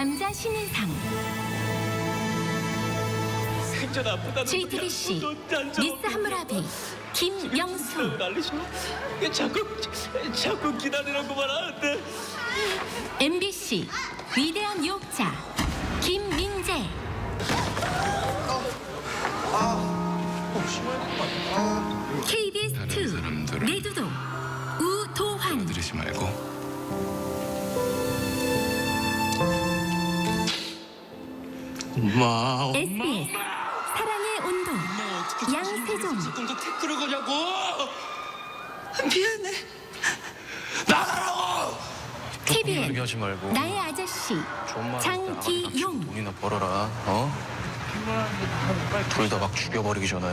남자 신인상 JTBC. 미스 하무라비 김영수. 자꾸 자꾸 기다리라고 말하는데. MBC 위대한 유혹자 엄마 SBS 사랑의 온도 양세종. 공도 태클을 거냐고. 미안해. 나가라고. TVN 얘기하지 말고. 나의 아저씨. 장기용. 돈이나 벌어라. 어? 둘 다 막 죽여버리기 전에.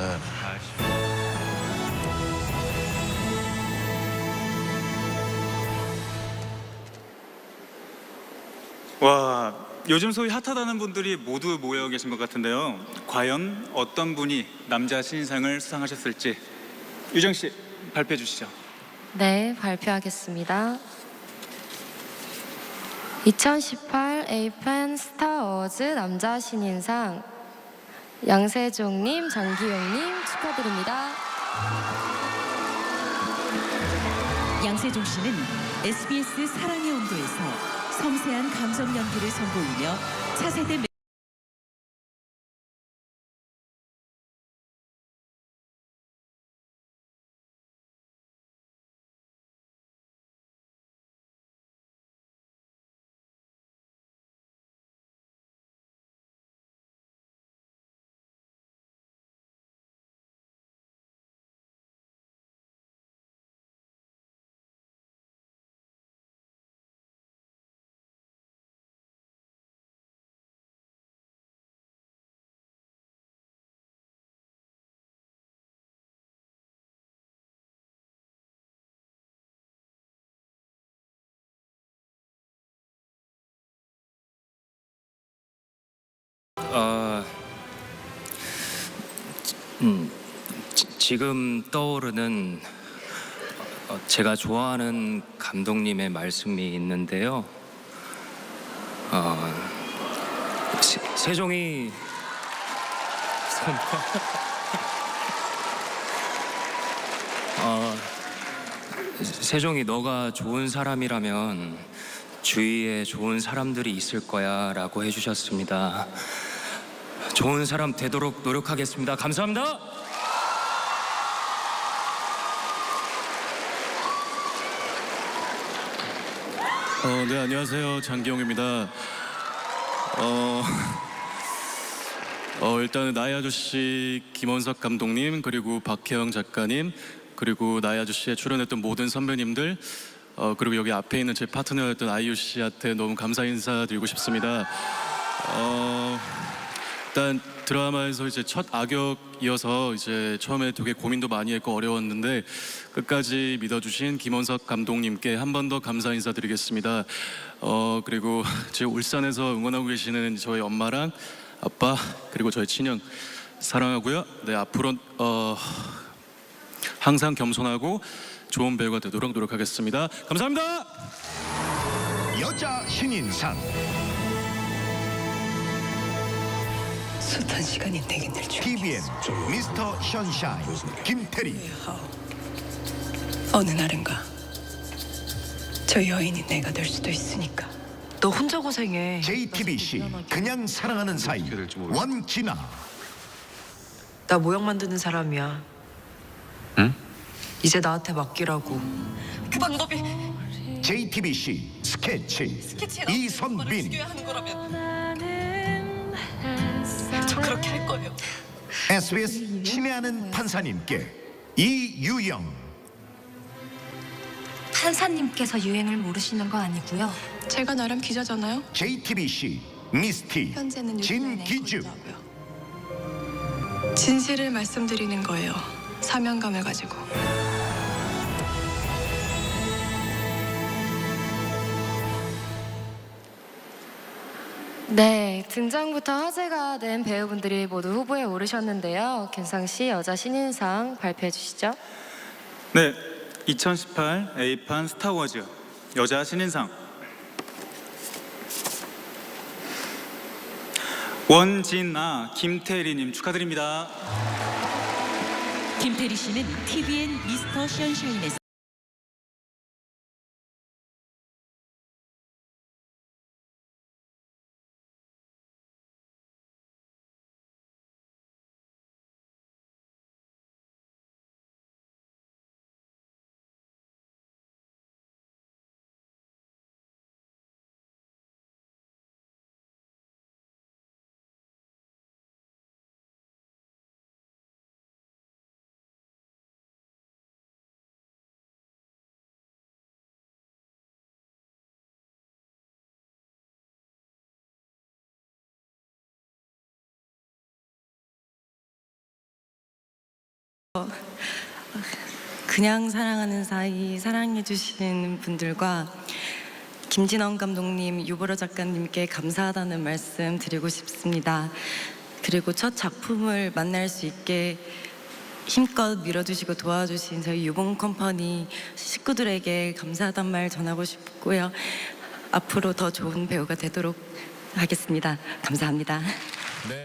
와, 요즘 소위 핫하다는 분들이 모두 모여 계신 것 같은데요. 과연 어떤 분이 남자 신인상을 수상하셨을지 유정 씨 발표해 주시죠. 네, 발표하겠습니다. 2018 에이펜 스타 어워즈 남자 신인상 양세종님, 장기용님 축하드립니다. 양세종 씨는 SBS 사랑의 온도에서 섬세한 감정 연기를 선보이며 차세대 매- 어, 음, 지- 지금 떠오르는 어, 제가 좋아하는 감독님의 말씀이 있는데요. 어, 세, 세종이 손- 어, 세종이 너가 좋은 사람이라면 주위에 좋은 사람들이 있을 거야라고 해주셨습니다. 좋은 사람 되도록 노력하겠습니다. 감사합니다. 어, 네, 안녕하세요. 장기용입니다. 어, 어, 일단은 나의 아저씨 김원석 감독님, 그리고 박혜영 작가님, 그리고 나의 아저씨에 출연했던 모든 선배님들, 어, 그리고 여기 앞에 있는 제 파트너였던 아이유 씨한테 너무 감사 인사드리고 싶습니다. 어, 일단 드라마에서 이제 첫 악역이어서 이제 처음에 되게 고민도 많이 했고 어려웠는데 끝까지 믿어주신 김원석 감독님께 한 번 더 감사 인사드리겠습니다. 어 그리고 제 울산에서 응원하고 계시는 저희 엄마랑 아빠 그리고 저희 친형 사랑하고요. 네 앞으로 어 항상 겸손하고 좋은 배우가 되도록 노력하겠습니다. 감사합니다. 여자 신인상 숱한 시간이 내게 늘 줄. TVN 미스터 션샤인 김태리 어느 날인가 저 여인이 내가 될 수도 있으니까. 너 혼자 고생해. JTBC 그냥 사랑하는 사이 원진아 나 모형 만드는 사람이야. 응? 이제 나한테 맡기라고. 그 방법이 JTBC 스케치 이선빈 하는 거라면 저 그렇게 할 거예요. SBS 신뢰하는 판사님께 이유영 판사님께서 유행을 모르시는 거 아니고요. 제가 나름 기자잖아요. JTBC 미스티 현재는 진기주. 진실을 말씀드리는 거예요. 사명감을 가지고. 네, 등장부터 화제가 된 배우분들이 모두 후보에 오르셨는데요. 균상 씨 여자 신인상 발표해 주시죠. 네, 2018 에이판 스타워즈 여자 신인상 원진아 김태리님 축하드립니다. 김태리 씨는 TVN 미스터 션샤인에서 그냥 사랑하는 사이 사랑해주신 분들과 김진원 감독님, 유보라 작가님께 감사하다는 말씀 드리고 싶습니다. 그리고 첫 작품을 만날 수 있게 힘껏 밀어주시고 도와주신 저희 유봉 컴퍼니 식구들에게 감사하단 말 전하고 싶고요. 앞으로 더 좋은 배우가 되도록 하겠습니다. 감사합니다.